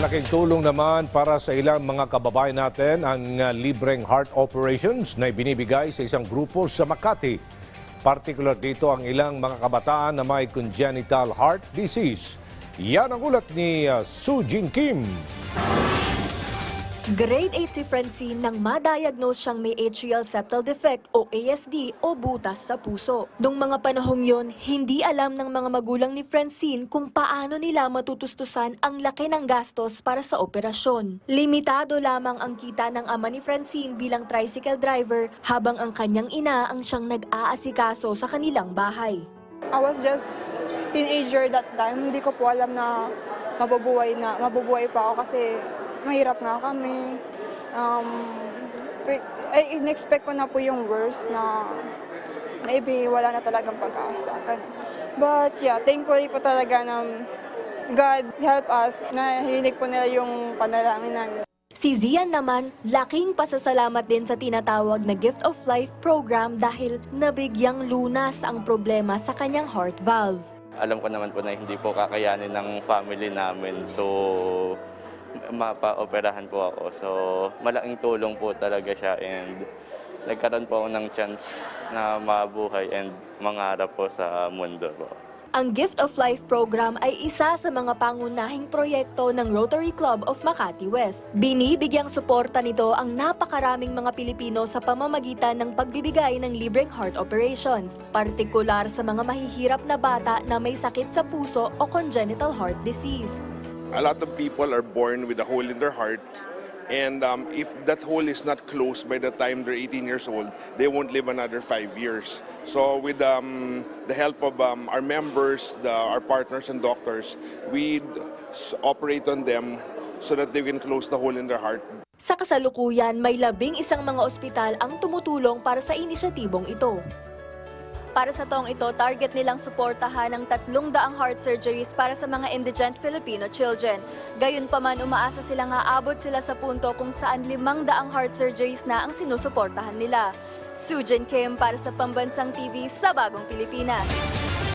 Malaking tulong naman para sa ilang mga kababayan natin ang uh, libreng heart operations na ibinibigay sa isang grupo sa Makati. Partikular dito ang ilang mga kabataan na may congenital heart disease. Yan ang ulat ni uh, Su Jin Kim. Grade 8 si Francine nang ma-diagnose siyang may atrial septal defect o ASD o butas sa puso. Nung mga panahong yon, hindi alam ng mga magulang ni Francine kung paano nila matutustusan ang laki ng gastos para sa operasyon. Limitado lamang ang kita ng ama ni Francine bilang tricycle driver habang ang kanyang ina ang siyang nag-aasikaso sa kanilang bahay. I was just teenager that time. Hindi ko po alam na mabubuhay na mabubuhay pa ako kasi mahirap nga kami. Um, ay, in-expect ko na po yung worst na maybe wala na talagang pag-asa. But yeah, thankfully po talaga na God help us na hininig po nila yung panalangin namin. Si Zian naman, laking pasasalamat din sa tinatawag na Gift of Life program dahil nabigyang lunas ang problema sa kanyang heart valve. alam ko naman po na hindi po kakayanin ng family namin to mapa-operahan po ako. So, malaking tulong po talaga siya and nagkaroon po ako ng chance na mabuhay and mangarap po sa mundo po. Ang Gift of Life program ay isa sa mga pangunahing proyekto ng Rotary Club of Makati West. Binibigyang suporta nito ang napakaraming mga Pilipino sa pamamagitan ng pagbibigay ng libreng heart operations, partikular sa mga mahihirap na bata na may sakit sa puso o congenital heart disease. A lot of people are born with a hole in their heart and um, if that hole is not closed by the time they're 18 years old they won't live another five years so with um, the help of um, our members the, our partners and doctors we operate on them so that they can close the hole in their heart Sa kasalukuyan, may labing isang mga ospital ang tumutulong para sa inisyatibong ito. Para sa taong ito, target nilang suportahan ng tatlong daang heart surgeries para sa mga indigent Filipino children. Gayunpaman, umaasa silang aabot sila sa punto kung saan limang daang heart surgeries na ang sinusuportahan nila. Sujin Kim para sa Pambansang TV sa Bagong Pilipinas.